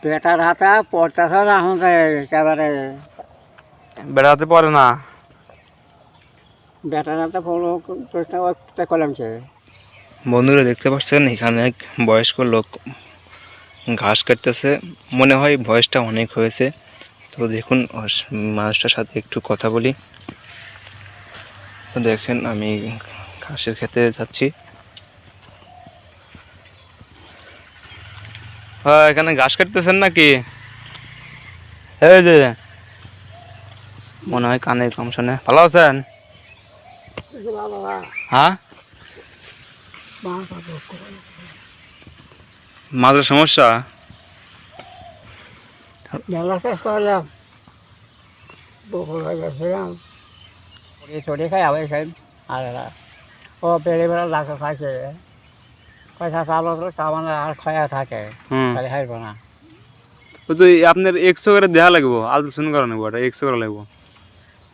Better হাতে পড়তেছে না এখন যে একেবারে। বেড়াতে পারে না? বেটার হাতে ফলো চেষ্টা করলাম সে। বন্ধুরা দেখতে পাচ্ছেন এখানে এক বয়স্ক লোক ঘাস কাটতেছে। মনে হয় বয়সটা অনেক হয়েছে। তো দেখুন মানুষটার সাথে একটু কথা বলি। তো দেখেন আমি ঘাসের খেতে যাচ্ছি। হ্যাঁ এখানে ঘাস কাটতেছেন নাকি? এই যে, মনে হয় কানে কম শোনে ভালো আছেন? হ্যাঁ? মাঝে সমস্যা? আর ও বেড়ে বেড়া লাগা খাইছে পয়সা চাল চামান আর খায়া থাকে। খালি খাইব না তো আপনার একশো করে দেওয়া লাগবো আলট্রাসাউন্ড করা নেব এটা একশো করে লাগবো।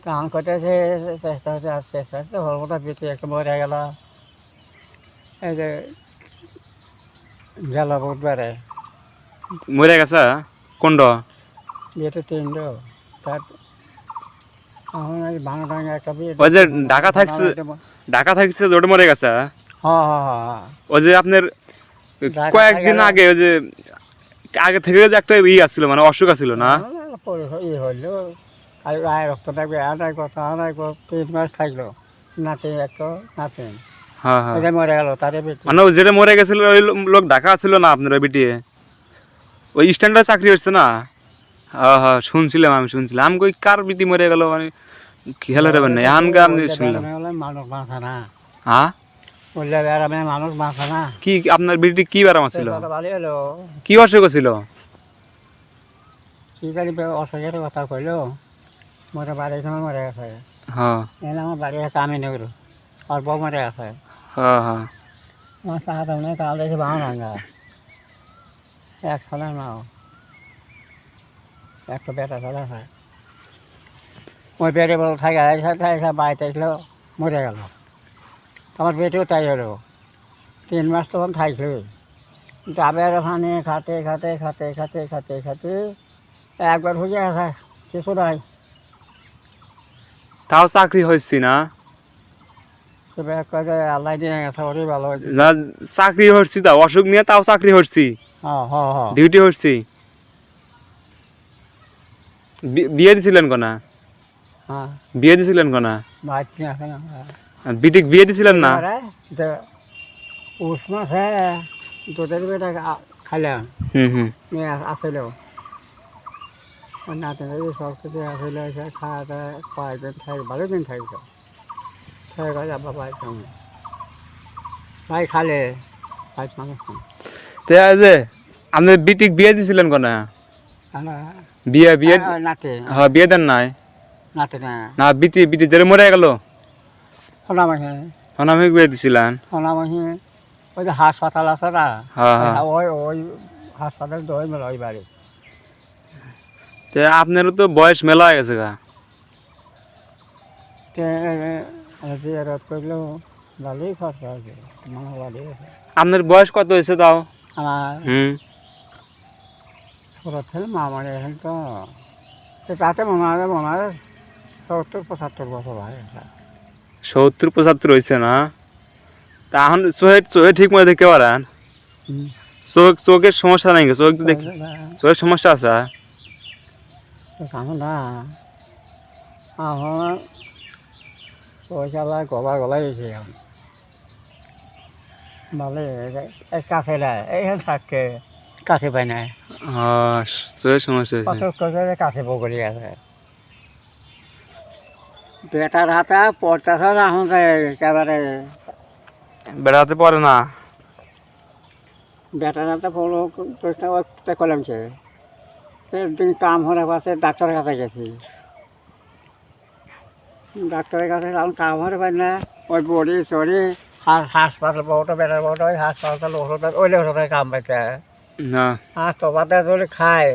তখন করতেছে চেষ্টা হচ্ছে আর চেষ্টা হচ্ছে হলটা বিক্রি একটু মরে গেল। এই যে গেল বুধবারে মরে গেছে কোনটা বিয়েতে তিনটো তার এখন ভাঙা ভাঙা একটা ওই যে ঢাকা থাকছে- ঢাকা থাকছে ওটা মরে গেছে। ওই যে আপনার কয়েকদিন আগে ওই যে আগে থেকে যে একটা ই আসছিল মানে অসুখ আসছিল না? আর রক্ত থাকবে আদায় আদায় তিন মাস থাকল। নাতি একটা হ্যাঁ হ্যাঁ। এটা মরে গেল তারে বেটি। মানে যেটা মরে গেছিল ওই লোক ঢাকা ছিল না আপনার ওই বিটিয়ে? ওই স্ট্যান্ডার্ড চাকরি হচ্ছে না? হ্যাঁ হ্যাঁ শুনছিলাম আমি শুনছিলাম। আমি কই কার বিটি মরে গেল? মানে খেয়াল রাখবেন না আমি শুনলাম। মানুষ বাঁচা না। হ্যাঁ? বললে বেড়ামে মানুষ বাঁচা না। কি আপনার বিটি কি ব্যারাম ছিল ভালো হলো। কি অসুখ ছিল কি জানি অসুখের কথা কইলো। মোটা বাড়ির সময় মরে গেছে। হ্যাঁ। এনে আমার বাড়ি কামে নেই অল্প মরে গেছে। হ্যাঁ হ্যাঁ। আমার তাহাতে নেই কাল দেখি বাঁ ভাঙা এক সালে নাও। একটা বেটা সালে হয়। ওই পেটে বড় থাকে বাড়িতে এসলো মরে গেল। আমার পেটেও তাই হলো। তিন মাস তখন থাকল ডাবের ওখানে খাতে খাতে খাতে খাতে খাতে খাতে একবার হয়ে গেছে কিছু নাই। তাও চাকরি হয়েছি না। তবে আল্লাহ দিয়ে গেছে ওরই ভালো না চাকরি হচ্ছি তাও অসুখ নিয়ে তাও চাকরি হচ্ছি ডিউটি হচ্ছি বিয়ে দিছিলেন কোনা? বিয়ে দিছিলেন কোনা? বিটিক বিয়ে দিছিলেন না? উষ্ণ আছে দুধের বেটা খাইলাম হুম হুম। আসিল নাতি নাতি সব কিছু আসিল খাওয়া দাওয়া কয়েকদিন থাকি ভালো দিন থাকতো থেকে গেছে আবার পাইতাম ভাই খালে মানুষ তো যে আপনি বিটিক বিয়ে দিছিলেন কোনা? বিয়ে বিয়ে হ্যাঁ বিয়ে দেন নাই। না। বিটি বিটি যেরে মরে গেল? বিয়ে ওই যে হাসপাতাল আছে না? হ্যাঁ হ্যাঁ। ওই ওই হাসপাতাল দই মেলা ওই বাড়ি। তো আপনারও তো বয়স মেলা হয়ে গেছে গা। মনে আপনার বয়স কত হয়েছে তাও? আমার হুম। ছোট ছেলে মা মারে এখন তো তাতে মনে হয় মনে হয় সত্তর পঁচাত্তর বছর হয় সত্তর পঁচাত্তর হয়েছে না? তা এখন চোখে চোখে ঠিক মতো দেখতে পারেন চোখ চোখের সমস্যা নাই চোখ দেখি চোখের সমস্যা আছে? না। আমার পয়সা গলা গলাই গেছে এখন। ভালো এক কাছে এইখানে পাই না। হ্যাঁ চোখের সমস্যা কাছে বগলি আছে। বেটার হাতে পড়তেছে না একেবারে। বেড়াতে পারে না? বেটার হাতে ফলো চেষ্টা করলাম সে। একদিন কাম হলে পাশে ডাক্তারের কাছে গেছি। ডাক্তারের কাছে এখন কাম হলে পাই না। ওই বড়ি চড়ি হাসপাতাল বহুত বেটার বহুত ওই হাসপাতাল ওষুধ ওই ওষুধে কাম পাইছে না। আর তোপাতে যদি খায়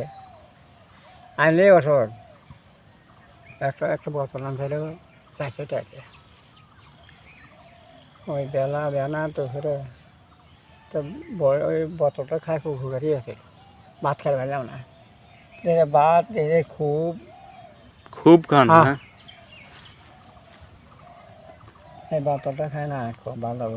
আনলেই ওষুধ। একটা একটা বোতল আনছিল চারশো টাকা ওই বেলা বেলা তো ফেরে তো ওই বোতলটা খাই খুব ঘুগারি আছে। ভাত খেতে পারলাম না। ভাত এদের খুব খুব খান এই ভাতটা খায় না খুব ভালো।